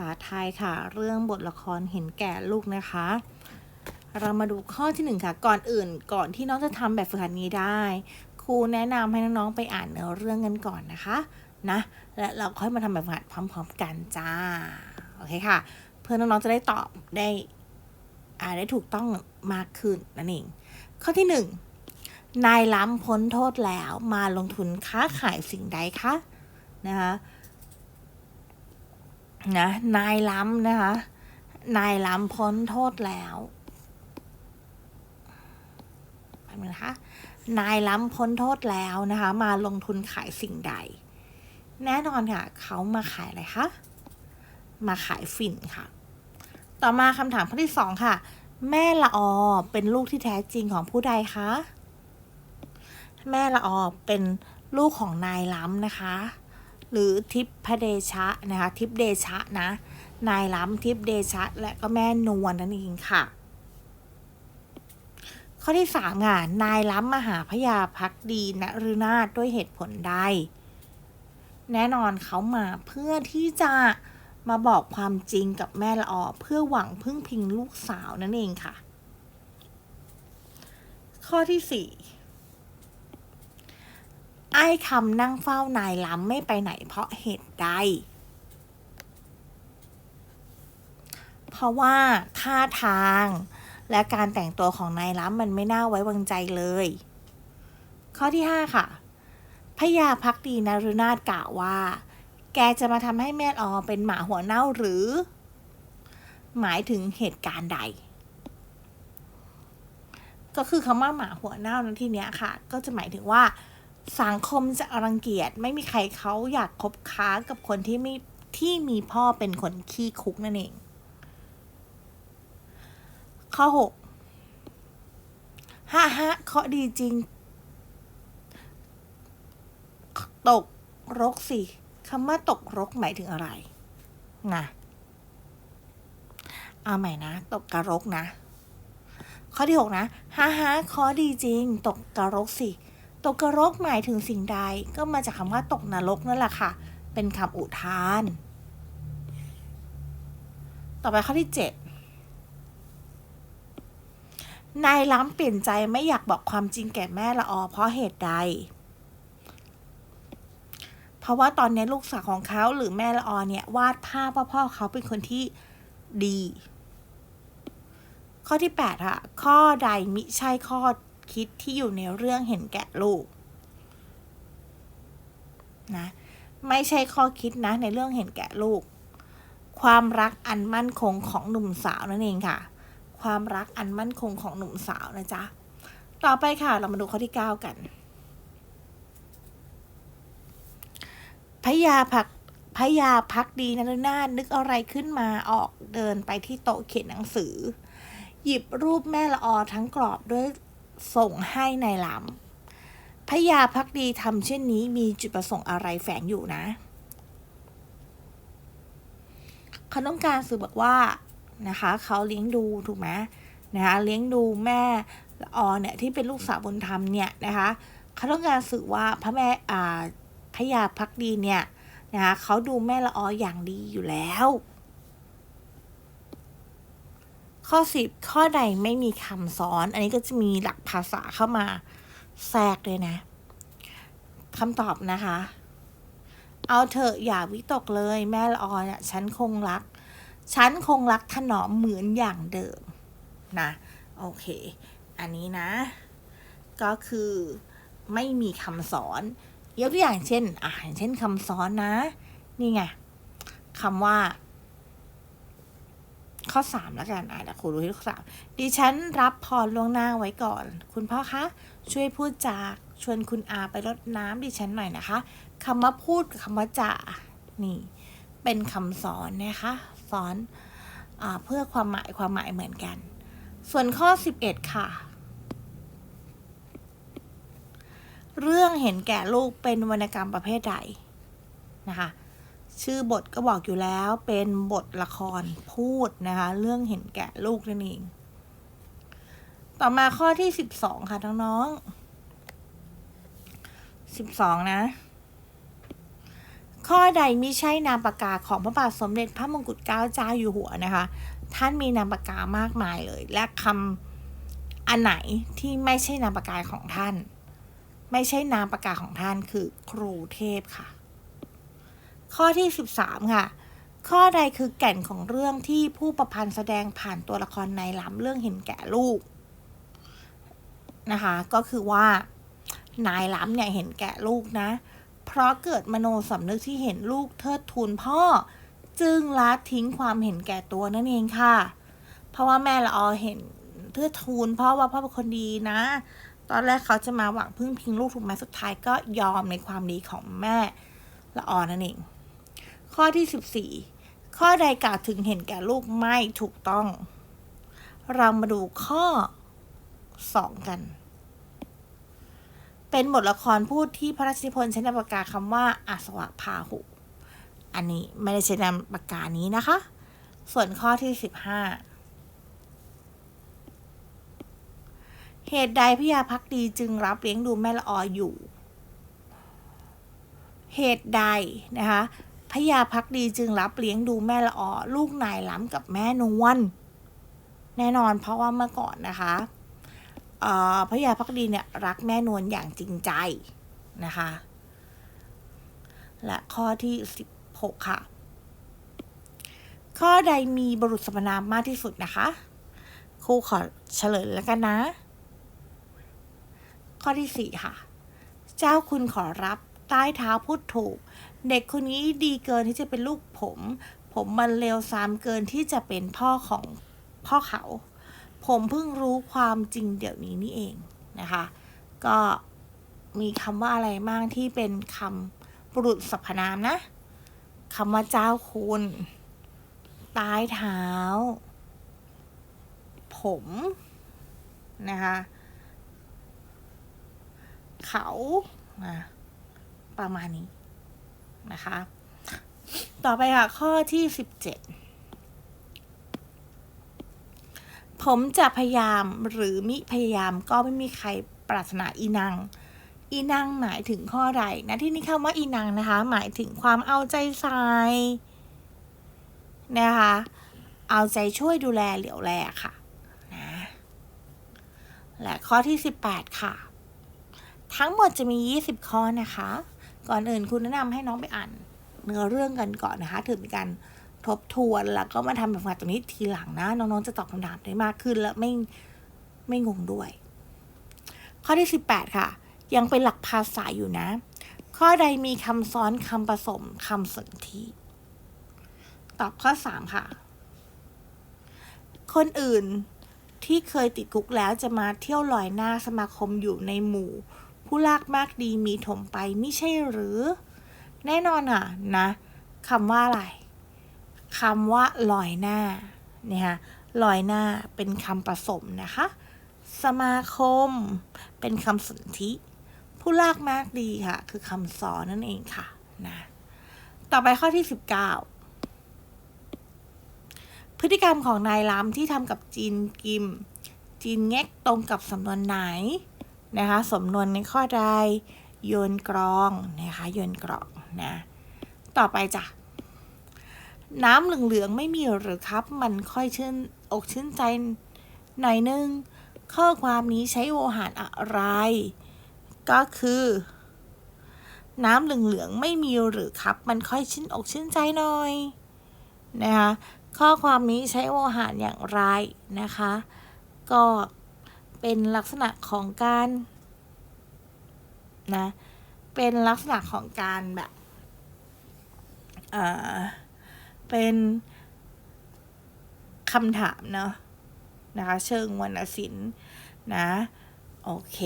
ษาไทยค่ะ เรื่องบทละครเห็นแก่ลูกนะคะ เรามาดูข้อที่หนึ่งค่ะ ก่อนอื่นก่อนที่น้องจะทำแบบฝึกหัดนี้ได้ ครูแนะนำให้น้องๆไปอ่านเนื้อเรื่องกันก่อนนะคะนะและเราค่อยมาทำแบบฝึกหัดพร้อม ๆ กันจ้าโอเคค่ะ เพื่อน้องๆจะได้ตอบได้อ่าได้ถูกต้องมากขึ้นนั่นเองข้อที่หนึ่งนายล้ำพ้นโทษแล้วมาลงทุนค้าขายสิ่งใดคะนะคะ นะนายล้ำนะคะ นายล้ำพ้นโทษแล้วแป๊บนึงนะคะนายล้ำพ้นโทษแล้วนะคะ มาลงทุนขายสิ่งใด แน่นอนค่ะ เขามาขายอะไรคะ มาขายฝิ่นค่ะ ต่อมาคำถามข้อที่สองค่ะ แม่ละออเป็นลูกที่แท้จริงของผู้ใดคะ แม่ละออเป็นลูกของนายล้ำนะคะ หรือทิพพเดชะนะคะทิพเดชะนะ นายล้ำทิพเดชะ และก็แม่นวลนั่นเองค่ะ ข้อที่สามค่ะนายล้ำมหาพยาพักดีณฤนาถด้วยเหตุผลใด แน่นอนเขามาเพื่อที่จะมาบอกความจริงกับแม่ละออเพื่อหวังพึ่งพิงลูกสาวนั่นเองค่ะ ข้อที่สี่ ไอ้คำนั่งเฝ้านายล้ำไม่ไปไหนเพราะเหตุใด เพราะว่าท่าทางและการแต่งตัวของนายล้ำมันไม่น่าไว้วางใจเลย ข้อที่ห้าค่ะพญาพักดีนรุนาถกล่าวว่า แกจะมาทำให้แม่ออเป็นหมาหัวเน่าหรือ หมายถึงเหตุการณ์ใด ก็คือคำว่าหมาหัวเน่าในที่เนี้ยค่ะ ก็จะหมายถึงว่า สังคมจะรังเกียจไม่มีใครเขาอยากคบค้ากับคนที่ไม่ที่มีพ่อเป็นคนขี้คุกนั่นเอง ข้อหกฮ่าฮะเคาะดีจริง ตกรกสิคำว่าตกรกหมายถึงอะไร นะเอาใหม่นะ ตกกระรกนะ ข้อที่หกนะฮ่าฮะเคาะดีจริง ตกกระรกสิ ตกกระรกหมายถึงสิ่งใดก็มาจากคำว่าตกนรกนั่นแหละค่ะ เป็นคำอุทาน ต่อไปข้อที่เจ็ดนายล้ำเปลี่ยนใจไม่อยากบอกความจริงแก่แม่ละออเพราะเหตุใด เพราะว่าตอนนี้ลูกสาวของเขาหรือแม่ละออเนี่ยวาดภาพว่าพ่อเขาเป็นคนที่ดี ข้อที่8ค่ะข้อใดมิใช่ข้อ คิดที่อยู่ในเรื่องเห็นแก่ลูกนะไม่ใช่ข้อคิดนะในเรื่องเห็นแก่ลูก ความรักอันมั่นคงของหนุ่มสาวนั่นเองค่ะ ความรักอันมั่นคงของหนุ่มสาวนะจ๊ะต่อไปค่ะเรามาดูข้อที่ 9 กันพยาพักพยาพักดีนรนาถนึกอะไรขึ้นมาออกเดินไปที่โต๊ะเขียนหนังสือ หยิบรูปแม่ละออทั้งกรอบด้วย ส่งให้ในายลำพยาพักดีทำเช่นนี้มีจุดประสงค์อะไรแฝงอยู่นะเขาต้องการสื่อบอกว่านะคะเขาเลี้ยงดูถูกไหมนะคะเลี้ยงดูแม่ละออเนี่ยที่เป็นลูกสาวบุญธรรมเนี่ยนะคะเขาต้องการสื่อว่าพระแม่อ่าพยาพักดีเนี่ยนะคะเขาดูแม่ละอออย่างดีอยู่แล้ว ข้อสิบข้อใดไม่มีคำสอน อันนี้ก็จะมีหลักภาษาเข้ามาแทรกด้วยนะคำตอบนะคะ เอาเถอะอย่าวิตกเลย แม่ละออนี่ยฉันคงรัก ฉันคงรักถนอมเหมือนอย่างเดิมนะโอเค อันนี้นะ ก็คือไม่มีคำสอนยกตัวอย่างเช่นอ่าเช่นคำสอนนะ นี่ไงคำว่า ข้อสามแล้วกันอะเดี๋ยวครูดูที่ข้อสามดิฉันรับพรล่วงหน้าไว้ก่อน คุณพ่อคะ ช่วยพูดจากชวนคุณอาไปรดน้ำดิฉันหน่อยนะคะคำว่าพูดกับคำว่าจ่านี่ เป็นคำสอนนะคะสอนอเพื่อความหมายความหมายเหมือนกัน ส่วนข้อ 11 ค่ะ เรื่องเห็นแก่ลูกเป็นวรรณกรรมประเภทใดนะคะ ชื่อบทก็บอกอยู่แล้วเป็นบทละครพูดนะคะ เรื่องเห็นแก่ลูกนั่นเอง ต่อมาข้อที่12ค่ะน้องๆ12นะ ข้อใดไม่ใช่นามปากกาของพระบาทสมเด็จพระมงกุฎเกล้าเจ้าอยู่หัวนะคะ ท่านมีนามปากกามากมายเลย และคำอันไหนที่ไม่ใช่นามปากกาของท่าน ไม่ใช่นามปากกาของท่านคือครูเทพค่ะ ข้อที่ 13 ค่ะ ข้อใดคือแก่นของเรื่องที่ผู้ประพันธ์แสดงผ่านตัวละครในล้ำเรื่องเห็นแก่ลูกนะคะ ก็คือว่านายล้ำเนี่ยเห็นแก่ลูกนะ เพราะเกิดมโนสำนึกที่เห็นลูกเทิดทูนพ่อ จึงละทิ้งความเห็นแก่ตัวนั่นเองค่ะ เพราะว่าแม่ละออเห็นเทิดทูนพ่อว่าพ่อเป็นคนดีนะ ตอนแรกเขาจะมาหวังพึ่งพิงลูกถูกไหมสุดท้ายก็ยอมในความดีของแม่ละออนั่นเอง ข้อที่ 14 ข้อใดกล่าวถึงเห็นแก่ลูกไม่ถูกต้อง เรามาดูข้อ 2 กัน เป็นบทละครพูดที่พระราชนิพนธ์ใช้นามปากกาคำว่าอาสวะพาหุ อันนี้ไม่ได้ใช้นามปากกานี้นะคะ ส่วนข้อที่ 15เหตุใดพยาพักดีจึงรับเลี้ยงดูแม่ละออยู่ เหตุใดนะคะ พระยาพักดีจึงรับเลี้ยงดูแม่ละออลูกนายล้ำกับแม่นวลแน่นอนเพราะว่าเมื่อก่อนนะคะพระยาพักดีเนี่ยรักแม่นวลอย่างจริงใจนะคะ และข้อที่ 16 ค่ะ ข้อใดมีบุรุษสรรพนามมากที่สุดนะคะ ครูขอเฉลยแล้วกันนะ ข้อที่ 4 ค่ะ เจ้าคุณขอรับใต้เท้าพูดถูก เด็กคนนี้ดีเกินที่จะเป็นลูกผม ผมมันเลวซามเกินที่จะเป็นพ่อของพ่อเขา ผมเพิ่งรู้ความจริงเดี๋ยวนี้นี่เองนะคะ ก็มีคำว่าอะไรบ้างที่เป็นคำบุรุษสรรพนามนะคำว่าเจ้าคุณใต้เท้า ผม นะคะ เขา ประมาณนี้ นะคะ ต่อไปค่ะ ข้อที่17ผมจะพยายามหรือมิพยายามก็ไม่มีใครปรารถนาอีนังอีนังหมายถึงข้อใดนะที่นี่คำว่าอีนังนะคะ หมายถึงความเอาใจใส่นะคะ เอาใจช่วยดูแลเหลียวแลค่ะนะและข้อที่ 18 ค่ะ ทั้งหมดจะมี 20 ข้อนะคะ ก่อนอื่นคุณแนะนำให้น้องไปอ่านเนื้อเรื่องกันก่อนนะคะถือเป็นการทบทวนแล้วก็มาทำแบบฝึกหัดตรงนี้ทีหลังนะ น้องๆจะตอบคำถามได้มากขึ้นและไม่ไม่งงด้วย ข้อที่ 18 ค่ะ ยังเป็นหลักภาษาอยู่นะ ข้อใดมีคำซ้อนคำผสมคำสนธิตอบข้อ 3 ค่ะ คนอื่นที่เคยติดคุกแล้วจะมาเที่ยวลอยหน้าสมาคมอยู่ในหมู่ ผู้ลากมากดีมีถมไปไม่ใช่หรือ แน่นอนอะนะคำว่าอะไรคำว่าลอยหน้าเนี่ยค่ะลอยหน้าเป็นคำผสมนะคะ สมาคม เป็นคำสนธิ ผู้ลากมากดีค่ะ คือคำสอนนั่นเองค่ะนะต่อไปข้อที่ 19 พฤติกรรมของนายล้ำที่ทำกับจีนกิม จีนเง็กตรงกับสำนวนไหน นะคะสำนวนในข้อใดโยนกรองนะคะโยนกรองนะต่อไปจ้ะน้ำเหลืองๆไม่มีหรือครับ มันค่อยชื่นอกชื่นใจหน่อยนึง ข้อความนี้ใช้โวหารอะไร ก็คือ น้ำเหลืองๆไม่มีหรือครับ มันค่อยชื่นอกชื่นใจหน่อยนะคะข้อความนี้ใช้โวหารอย่างไรนะคะ ก็ เป็นลักษณะของการนะ เป็นลักษณะของการแบบเอ่อเป็นคำถามเนาะนะคะ เชิงวรรณศิลป์นะ โอเค